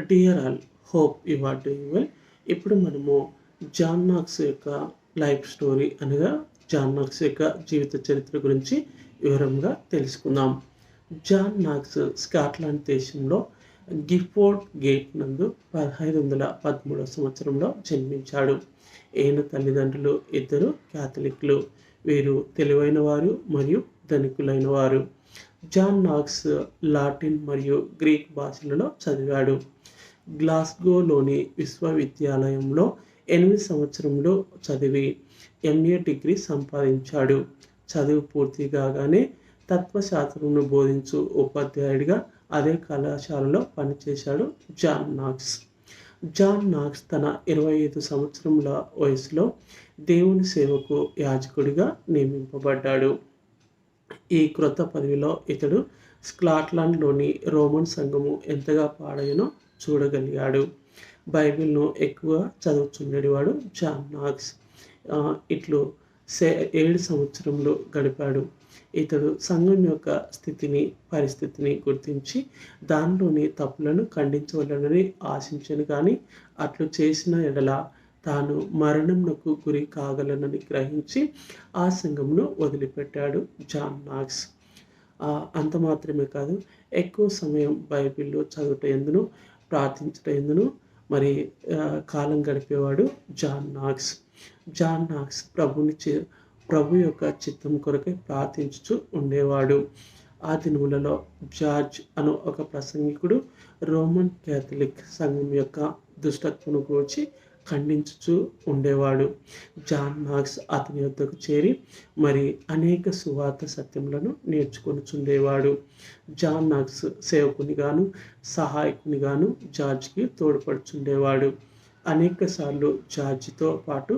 Dear all hope you are doing well. ఇప్పుడు మనము John marks యొక్క లైఫ్ స్టోరీ అనగా జాన్ మార్క్స్ యొక్క జీవిత చరిత్ర గురించి వివరంగా తెలుసుకుందాం. జాన్ మార్క్స్ స్కాట్లాండ్ దేశంలో గిఫోర్డ్ గేట్ నందు పదహైదు వందల పదమూడవ సంవత్సరంలో జన్మించాడు. ఈయన తల్లిదండ్రులు ఇద్దరు క్యాథలిక్లు. వీరు తెలివైన వారు మరియు ధనికులైన వారు. జాన్ నాక్స్ లాటిన్ మరియు గ్రీక్ భాషలలో చదివాడు. గ్లాస్గోలోని విశ్వవిద్యాలయంలో ఎనిమిది సంవత్సరంలో చదివి ఎంఏ డిగ్రీ సంపాదించాడు. చదువు పూర్తి కాగానే తత్వశాస్త్రంను బోధించు ఉపాధ్యాయుడిగా అదే కళాశాలలో పనిచేశాడు జాన్ నాక్స్ జాన్ నాక్స్ తన ఇరవై ఐదు సంవత్సరముల వయసులో దేవుని సేవకు యాజకుడిగా నియమింపబడ్డాడు. ఈ క్రొత్త పదవిలో ఇతడు స్కాట్లాండ్లోని రోమన్ సంఘము ఎంతగా పాడైనో చూడగలిగాడు. బైబిల్ను ఎక్కువ చదువుచుండేవాడు జాన్ నాక్స్ ఇట్లు సే ఏడు సంవత్సరంలో గడిపాడు. ఇతడు సంఘం యొక్క స్థితిని పరిస్థితిని గుర్తించి దానిలోని తప్పులను ఖండించవలనని ఆశించను కానీ అట్లు చేసిన ఎడల తాను మరణంకు గురి కాగలనని గ్రహించి ఆ సంఘంను వదిలిపెట్టాడు జాన్ నాక్స్ అంత మాత్రమే కాదు ఎక్కువ సమయం బైబిల్లో చదువుట ఎందును ప్రార్థించట ఎందును మరి కాలం గడిపేవాడు జాన్ నాక్స్ జాన్ నాక్స్ ప్రభుని ప్రభు యొక్క చిత్తం కొరకై ప్రార్థించుచు ఉండేవాడు. ఆ దినములలో జార్జ్ అను ఒక ప్రసంగికుడు రోమన్ క్యాథలిక్ సంఘం యొక్క దుష్టత్వను గురించి ఖండించుచు ఉండేవాడు. జాన్ మార్క్స్ అతని వద్దకు చేరి మరి అనేక సువార్త సత్యములను నేర్చుకొనిచుండేవాడు. John marks సేవకునిగాను సహాయకునిగాను జార్జ్కి తోడ్పడుచుండేవాడు. అనేక సార్లు జార్జితో పాటు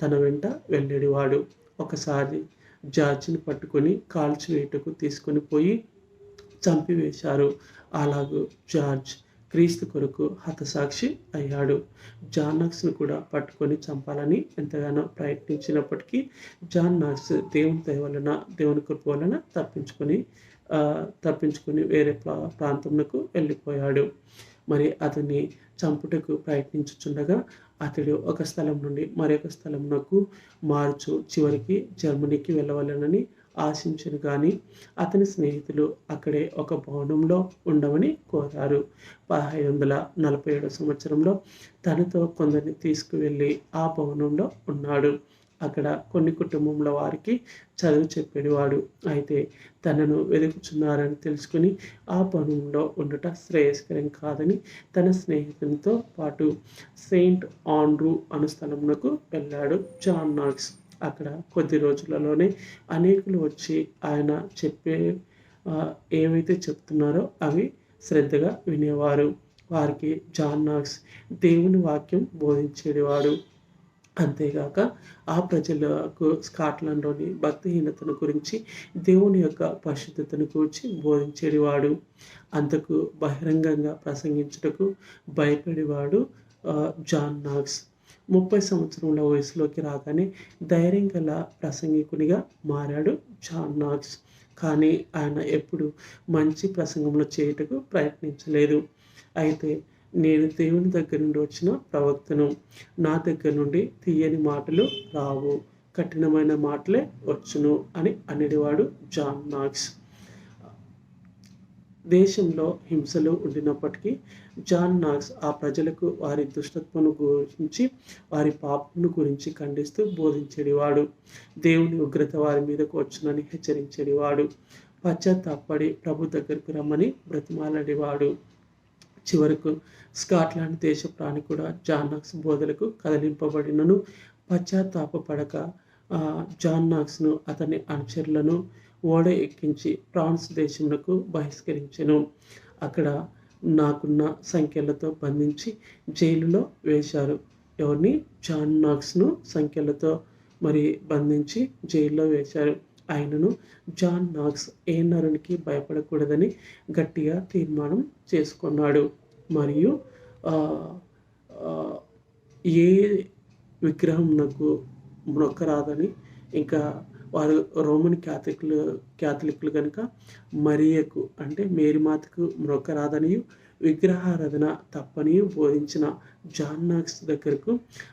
తన వెంట వెళ్ళేవాడు ఒకసారి జార్జిని పట్టుకొని కాల్చివేటకు తీసుకొని పోయి చంపివేశారు. అలాగూ జార్జ్ క్రీస్తు కొరకు హతసాక్షి అయ్యాడు. జాన్నాక్స్ను కూడా పట్టుకొని చంపాలని ఎంతగానో ప్రయత్నించినప్పటికీ జాన్నాక్స్ దేవుని దయ వలన దేవుని కృప వలన తప్పించుకొని తప్పించుకొని వేరే ప్రాంతంకు వెళ్ళిపోయాడు. మరి అతన్ని చంపుటకు ప్రయత్నించుచుండగా అతడు ఒక స్థలం నుండి మరొక స్థలంకు మార్చు చివరికి జర్మనీకి వెళ్ళవలనని ఆశించరు కానీ అతని స్నేహితులు అక్కడే ఒక భవనంలో ఉండమని కోరారు. పదహైదు వందల నలభై ఏడో సంవత్సరంలో తనతో కొందరిని తీసుకువెళ్ళి ఆ భవనంలో ఉన్నాడు. అక్కడ కొన్ని కుటుంబంలో వారికి చదువు చెప్పేవాడు. అయితే తనను వెతుకుచున్నారని తెలుసుకుని ఆ పనుల్లో ఉండట శ్రేయస్కరం కాదని తన స్నేహితునితో పాటు సెయింట్ ఆండ్రూ అను స్థలంలో వెళ్ళాడు జాన్ నాక్స్ అక్కడ కొద్ది రోజులలోనే అనేకులు వచ్చి ఆయన చెప్పే ఏవైతే చెప్తున్నారో అవి శ్రద్ధగా వినేవారు. వారికి జాన్ నాక్స్ దేవుని వాక్యం బోధించేవాడు. అంతేగాక ఆ ప్రజలకు స్కాట్లాండ్లోని భక్తిహీనతను గురించి దేవుని యొక్క పరిశుద్ధతను గురించి బోధించేవాడు. అంతకు బహిరంగంగా ప్రసంగించుటకు భయపడేవాడు జాన్ నాక్స్ ముప్పై సంవత్సరముల వయసులోకి రాగానే ధైర్యం గల ప్రసంగికునిగా మారాడు జాన్ నాక్స్ కానీ ఆయన ఎప్పుడు మంచి ప్రసంగంలో చేయుటకు ప్రయత్నించలేదు. అయితే నేను దేవుని దగ్గర నుండి వచ్చిన ప్రవక్తను నా దగ్గర నుండి తీయని మాటలు రావు కఠినమైన మాటలే వచ్చును అని అనేవాడు జాన్ నాక్స్ దేశంలో హింసలు ఉండినప్పటికీ జాన్ నాక్స్ ఆ ప్రజలకు వారి దుష్టత్వను గురించి వారి పాపను గురించి ఖండిస్తూ బోధించేవాడు. దేవుని ఉగ్రత వారి మీదకు వచ్చునని హెచ్చరించేవాడు. పశ్చాత్తాపడి ప్రభు దగ్గరకు రమ్మని బ్రతిమాలడేవాడు చివరకు స్కాట్లాండ్ దేశ ప్రాణి కూడా జాన్ నాక్స్ బోధలకు కదిలింపబడినను. పశ్చాత్తాపడక జాన్ నాక్స్ను అతని అనుచరులను ఓడ ఎక్కించి ఫ్రాన్స్ దేశమునకు బహిష్కరించెను. అక్కడ నాకున్న సంఖ్యలతో బంధించి జైలులో వేశారు. ఎవరిని? జాన్ నాక్స్ను సంఖ్యలతో మరి బంధించి జైల్లో వేశారు. ఆయనను జాన్ నాక్స్ ఏ నరునికి భయపడకూడదని గట్టిగా తీర్మానం చేసుకున్నాడు. మరియు ఏ విగ్రహం నాకు మొక్కరాదని ఇంకా వారు రోమన్ క్యాథలిక్లు క్యాథలిక్లు కనుక మరియకు అంటే మేరీ మాతకు విగ్రహారాధన తప్పని బోధించిన జాన్నాక్స్ దగ్గరకు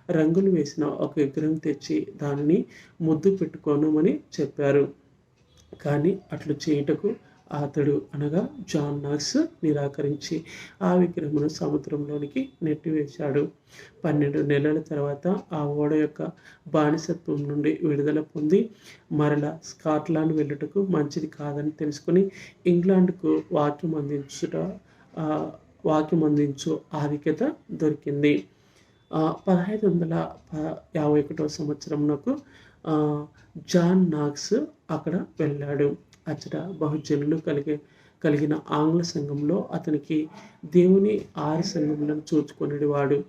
రంగులు వేసిన ఒక విగ్రహం తెచ్చి దానిని ముద్దు పెట్టుకోనమని చెప్పారు. కానీ అట్లు చేయుటకు అతడు అనగా జాన్ నాక్స్ నిరాకరించి ఆ విగ్రహమును సముద్రంలోనికి నెట్టివేశాడు. పన్నెండు నెలల తర్వాత ఆ ఓడ యొక్క బానిసత్వం నుండి విడుదల పొంది మరలా స్కాట్లాండ్ వెళ్ళుటకు మంచిది కాదని తెలుసుకుని ఇంగ్లాండ్కు వాక్యం అందించుట వాక్యం అందించు ఆధిక్యత దొరికింది. పదహైదు వందల యాభై ఒకటో సంవత్సరంలో జాన్ నాక్స్ అక్కడ వెళ్ళాడు. అచ్చట బహుజనులు కలిగే కలిగిన ఆంగ్ల సంఘంలో అతనికి దేవుని ఆరు సంఘములను చూచుకునేవాడు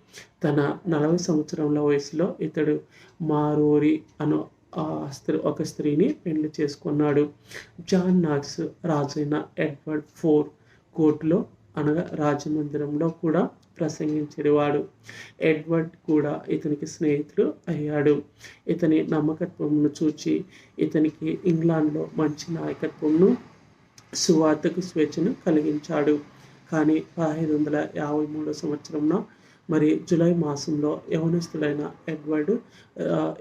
తన నలభై సంవత్సరముల వయసులో ఇతడు మారోరి అను స్త్రీ ఒక స్త్రీని పెళ్ళి చేసుకున్నాడు. జాన్ నాక్స్ రాజైన ఎడ్వర్డ్ ఫోర్ కోర్టులో అనగా రాజమందిరంలో కూడా ప్రసంగించేవాడు ఎడ్వర్డ్ కూడా ఇతనికి స్నేహితుడు అయ్యాడు. ఇతని నమ్మకత్వంను చూచి ఇతనికి ఇంగ్లాండ్లో మంచి నాయకత్వంను సువార్తకు స్వేచ్ఛను కలిగించాడు. కానీ పదహైదు వందల యాభై మూడో సంవత్సరంలో మరి జూలై మాసంలో యవనస్తుడైన ఎడ్వర్డ్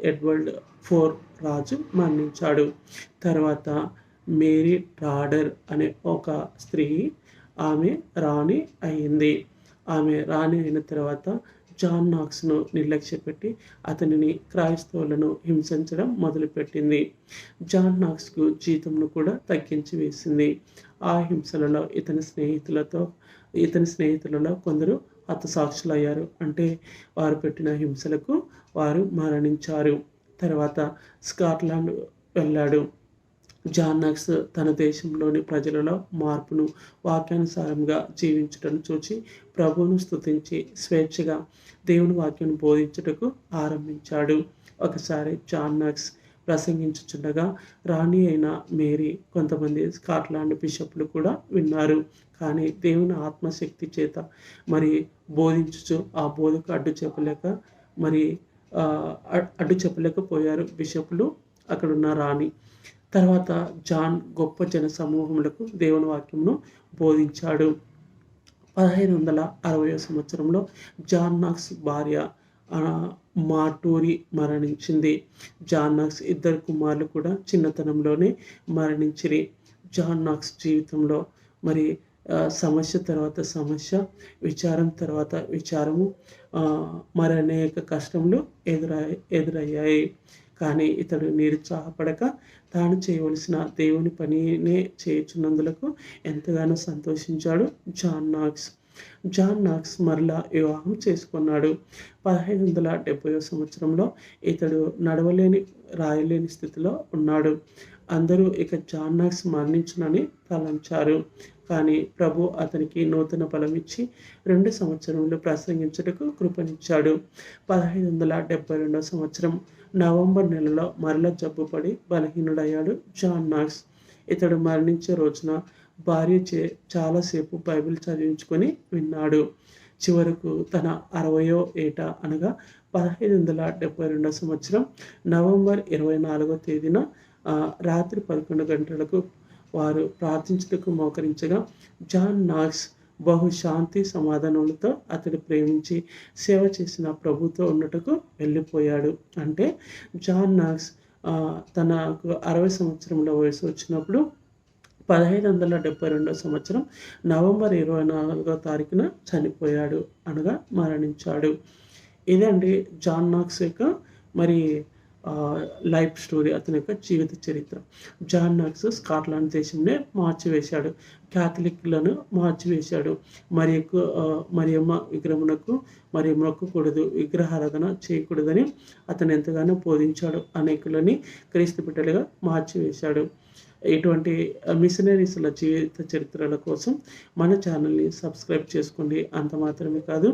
ఎడ్వర్డ్ ఫోర్ రాజు మరణించాడు. తర్వాత మేరీ ట్రాడర్ అనే ఒక స్త్రీ ఆమె రాణి అయింది. ఆమె రాణి అయిన తర్వాత జాన్ నాక్స్ను నిర్లక్ష్యపెట్టి అతనిని క్రైస్తవులను హింసించడం మొదలుపెట్టింది. జాన్ నాక్స్కు జీతంను కూడా తగ్గించి వేసింది. ఆ హింసలలో ఇతని స్నేహితులతో ఇతని స్నేహితులలో కొందరు హతసాక్షులయ్యారు. అంటే వారు పెట్టిన హింసలకు వారు మరణించారు. తర్వాత స్కాట్లాండ్ వెళ్ళాడు. జాన్నక్స్ తన దేశంలోని ప్రజలలో మార్పును వాక్యానుసారంగా జీవించటం చూచి ప్రభువును స్థుతించి స్వేచ్ఛగా దేవుని వాక్యం బోధించుటకు ఆరంభించాడు. ఒకసారి జాన్నక్స్ ప్రసంగించుచుండగా రాణి అయిన మేరీ కొంతమంది స్కాట్లాండ్ బిషప్లు కూడా విన్నారు. కానీ దేవుని ఆత్మశక్తి చేత మరి బోధించుచు ఆ బోధకు అడ్డు చెప్పలేక మరి అడ్డు చెప్పలేకపోయారు బిషప్లు. అక్కడున్న రాణి తర్వాత జాన్ గొప్ప జన సమూహములకు దేవుని వాక్యమును బోధించాడు. పదహైదు వందల అరవై సంవత్సరంలో జాన్ నాక్స్ భార్య మాటూరి మరణించింది. జాన్ నాక్స్ ఇద్దరు కుమారులు కూడా చిన్నతనంలోనే మరణించిరి. జాన్ నాక్స్ జీవితంలో మరి సమస్య తర్వాత సమస్య విచారం తర్వాత విచారము మరి అనేక కష్టములు ఎదురై ఎదురయ్యాయి. కానీ ఇతడు నిరుత్సాహపడక తాను చేయవలసిన దేవుని పనినే చేయుచున్నందులకు ఎంతగానో సంతోషించాడు జాన్ నాక్స్. జాన్ నాక్స్ మరలా వివాహం చేసుకున్నాడు. పదహైదు వందల డెబ్బై సంవత్సరంలో ఇతడు నడవలేని రాయలేని స్థితిలో ఉన్నాడు. అందరూ ఇక జాన్ నాక్స్ మరణించునని తలంచారు. కానీ ప్రభు అతనికి నూతన బలం ఇచ్చి రెండు సంవత్సరంలో ప్రసంగించుటకు కృపనిచ్చాడు. పదహైదు వందల డెబ్బై రెండవ సంవత్సరం నవంబర్ నెలలో మరల జబ్బుపడి బలహీనుడయ్యాడు జాన్ నాక్స్ ఇతడు మరణించే రోజున భార్య చే చాలాసేపు బైబిల్ చదివించుకొని విన్నాడు. చివరకు తన అరవయో ఏట అనగా పదహైదు వందల డెబ్బై రెండవ సంవత్సరం నవంబర్ ఇరవై నాలుగో తేదీన రాత్రి పదకొండు గంటలకు వారు ప్రార్థించుటకు మోకరించగా జాన్ నాక్స్ బహు శాంతి సమాధానములతో అతడు ప్రేమించి సేవ చేసిన ప్రభుతో ఉన్నటకు వెళ్ళిపోయాడు. అంటే జాన్ నాక్స్ తనకు అరవై సంవత్సరంలో వయసు వచ్చినప్పుడు పదహైదు వందల డెబ్బై రెండో సంవత్సరం నవంబర్ ఇరవై నాలుగో తారీఖున చనిపోయాడు అనగా మరణించాడు. ఇదండి జాన్ నాక్స్ యొక్క మరి లైఫ్ స్టోరీ అతని యొక్క జీవిత చరిత్ర. జాన్ నాక్స్ స్కాట్లాండ్ దేశంనే మార్చివేశాడు. క్యాథలిక్లను మార్చివేశాడు. మరి ఎక్కువ మరియమ్మ విగ్రహమునకు మరి మొక్కకూడదు విగ్రహారాధన చేయకూడదని అతను ఎంతగానో బోధించాడు. అనేకులని క్రీస్తు బిడ్డలుగా మార్చివేశాడు. ఇటువంటి మిషనరీస్ల జీవిత చరిత్రల కోసం మన ఛానల్ని సబ్స్క్రైబ్ చేసుకోండి. అంత మాత్రమే కాదు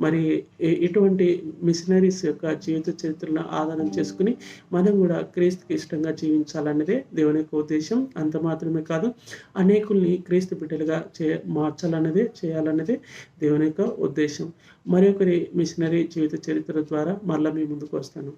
మరి ఇటువంటి మిషనరీస్ యొక్క జీవిత చరిత్రలను ఆధారం చేసుకుని మనం కూడా క్రీస్తుకి ఇష్టంగా జీవించాలన్నదే దేవుని యొక్క ఉద్దేశం. అంత మాత్రమే కాదు అనేకుల్ని క్రీస్తు బిడ్డలుగా చే మార్చాలన్నదే చేయాలన్నదే దేవుని యొక్క ఉద్దేశం. మరొకరి మిషనరీ జీవిత చరిత్ర ద్వారా మరలా మీ ముందుకు వస్తాను.